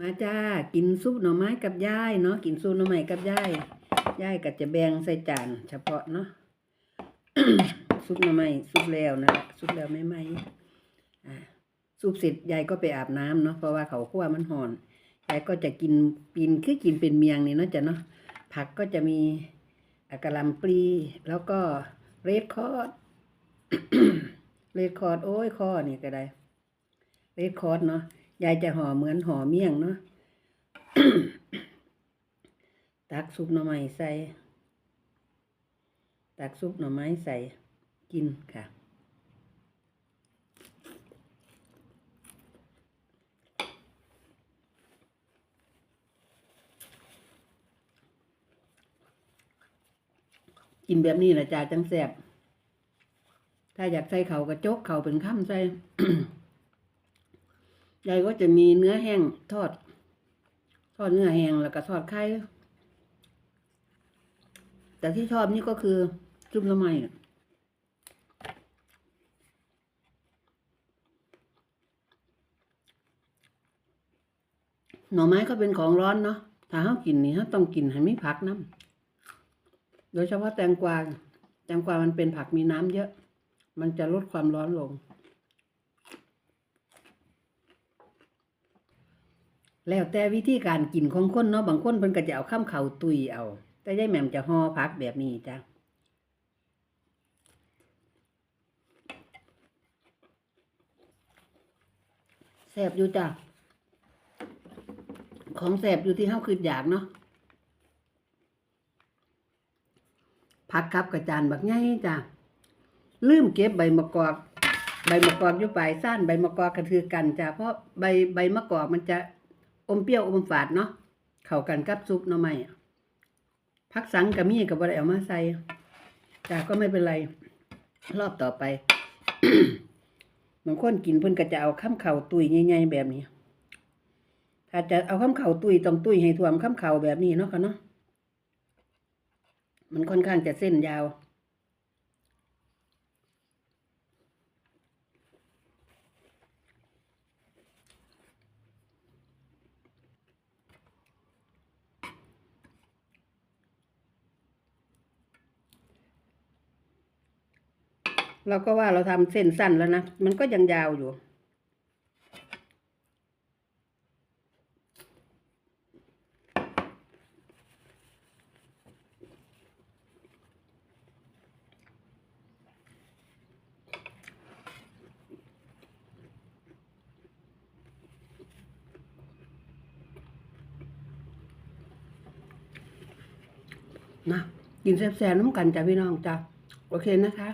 มาจ้ากินซุปหน่อไม้กับยายเนาะกินซุปหน่อไม้กับยายยายก็จะแบ่งใส่จานเฉพาะเนาะซุปหน่อไม้ซุปแล้วนะซุปแล้วไม่ไหมอ่าซุปเสร็จยายก็ไปอาบน้ำเนาะเพราะว่าเขาคั่วมันหอนยายก็จะกินกินคือกินเป็นเมียงนี่เนาะจ้ะเนาะผักก็จะมีอะกะหลำปลีแล้วก็เรดคอร์ดเรดคอร์ดโอ้ยคอนี่ก็ได้เรดคอร์ดเนาะ ยายจะห่อเหมือนห่อเมี่ยงเนาะ ตักซุปหน่อไม้ใส่ ตักซุปหน่อไม้ใส่กินค่ะกินแบบนี้นะจ่าจังแสบถ้าอยากใส่เขากระจกเขาเป็นข้ามใส่ ยายก็จะมีเนื้อแห้งทอด ทอดเนื้อแห้งแล้วก็ทอดไข่แต่ที่ชอบนี่ก็คือจุ่มละไมหน่อไม้ก็เป็นของร้อนเนาะ ถ้าเขากินนี่เขาต้องกินให้มีผักน้ำ โดยเฉพาะแตงกวา แตงกวามันเป็นผักมีน้ำเยอะ มันจะลดความร้อนลง แล้วแต่วิธีการกินของคนเนาะบางคนเพิ่นก็จะเอาข้ามเข่าตุยเอา แต่ยายแหม่มจะห่อผักแบบนี้จ้ะแสบอยู่จ้ะของแสบอยู่ที่เฮาคืออยากเนาะผักกับกระจานบักไงจ้ะลืมเก็บใบมะกอก ใบมะกอกอยู่ปลายสั้นใบมะกอกกระถือกันจ้ะเพราะใบใบมะกอกมันจะ อมเปรี้ยวอมฝาดเนาะเข้ากันกับซุปหน่อไม้อะผักสังกับมีกับบ่ได้เอามาใส่จ้ะก็ไม่เป็นไร รอบต่อไปบางคนกินเพิ่นก็จะเอาข้ามเข่าตุยใหญ่ๆแบบนี้ถ้าจะเอาข้ามเข่าตุยต้องตุยให้ท่วมข้ามเข่าแบบนี้เนาะค่ะเนาะมันค่อนข้างจะเส้นยาว เราก็ว่าเราทำเส้นสั้นแล้วนะ มันก็ยังยาวอยู่ นะกินแซ่บๆน้ำกันจ้ะพี่น้องจ้ะ โอเคนะคะ